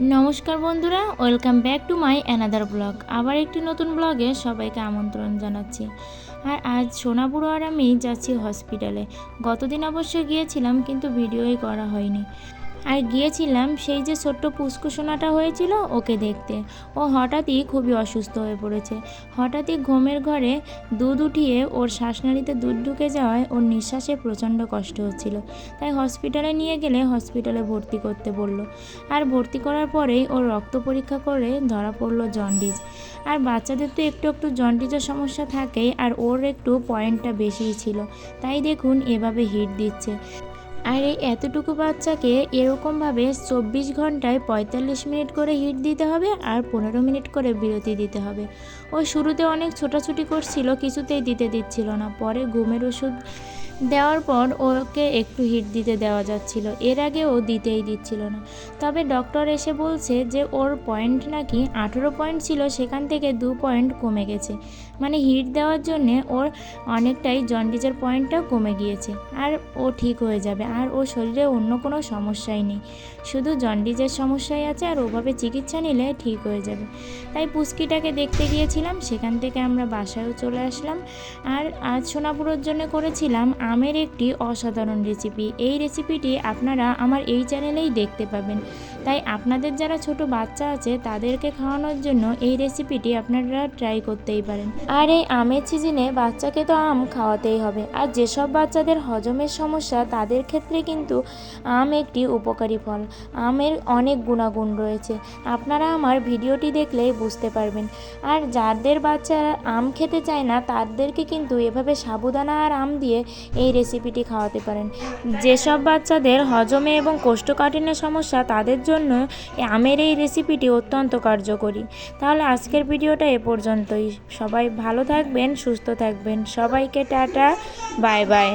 নমস্কার বন্ধুরা, welcome back to my another blog. আবার একটি নতুন ব্লগে সবাইকে আমন্ত্রণ জানাচ্ছি। আর আজ সোনাপুর আর আমি যাচ্ছি হসপিটালে। গতদিন অবশ্য গিয়েছিলাম, কিন্তু ভিডিওই করা হয়নি। আর গিয়েছিলাম সেই যে ছোট্ট পুষ্কুসোনাটা হয়েছিল ওকে দেখতে। ও হঠাৎই খুবই অসুস্থ হয়ে পড়েছে। হঠাৎই ঘুমের ঘরে দুধ উঠিয়ে ওর শ্বাসনালীতে দুধ ঢুকে যাওয়ায় ওর নিঃশ্বাসে প্রচণ্ড কষ্ট হচ্ছিল। তাই হসপিটালে নিয়ে গেলে হসপিটালে ভর্তি করতে বলল। আর ভর্তি করার পরেই ওর রক্ত পরীক্ষা করে ধরা পড়ল জন্ডিস। আর বাচ্চাদের তো একটু একটু জন্ডিসের সমস্যা থাকেই আর ওর একটু পয়েন্টটা বেশিই ছিল। তাই দেখুন এভাবে হিট দিচ্ছে। আর এই এতটুকু বাচ্চাকে এরকমভাবে চব্বিশ ঘন্টায় পঁয়তাল্লিশ মিনিট করে হিট দিতে হবে আর পনেরো মিনিট করে বিরতি দিতে হবে। ও শুরুতে অনেক ছোটাছুটি করছিল, কিছুতেই দিতে দিচ্ছিল না। পরে ঘুমের ওষুধ দেওয়ার পর ওকে একটু হিট দিতে দেওয়া যাচ্ছিল। এর আগে ও দিতেই দিচ্ছিল না। তবে ডক্টর এসে বলছে যে, ওর পয়েন্ট নাকি আঠেরো পয়েন্ট ছিল, সেখান থেকে দু পয়েন্ট কমে গেছে। মানে হিট দেওয়ার জন্যে ওর অনেকটাই জন্ডিসের পয়েন্টটা কমে গিয়েছে। আর ও ঠিক হয়ে যাবে, আর ওর শরীরে অন্য কোনো সমস্যাই নেই। শুধু জন্ডিসের সমস্যাই আছে, আর ওভাবে চিকিৎসা নিলে ঠিক হয়ে যাবে। তাই পুস্কিটাকে দেখতে গিয়েছিলাম, সেখান থেকে আমরা বাসায়ও চলে আসলাম। আর আজ সোনাপুরের জন্য করেছিলাম আমের একটি অসাধারণ রেসিপি এই রেসিপিটি আপনারা আমার এই চ্যানেলেই দেখতে পাবেন। তাই আপনাদের যারা ছোট বাচ্চা আছে, তাদেরকে খাওয়ানোর জন্য এই রেসিপিটি আপনারা ট্রাই করতেই পারেন। আর এই আমের সিজনে বাচ্চাকে তো আম খাওয়াতেই হবে। আর যেসব বাচ্চাদের হজমের সমস্যা, তাদের ক্ষেত্রে কিন্তু আম একটি উপকারী ফল। আমের অনেক গুণাগুণ রয়েছে। আপনারা আমার ভিডিওটি দেখলেই বুঝতে পারবেন। আর যাদের বাচ্চারা আম খেতে চায় না, তাদেরকে কিন্তু এভাবে সাবুদানা আর আম দিয়ে এই রেসিপিটি খাওয়াতে পারেন। যেসব বাচ্চাদের হজমে এবং কোষ্ঠকাঠিন্যের সমস্যা, তাদের জন্য আমের এই রেসিপিটি অত্যন্ত কার্যকরী। তাহলে আজকের ভিডিওটা এ পর্যন্তই। সবাই ভালো থাকবেন, সুস্থ থাকবেন। সবাইকে টাটা, বাই বাই।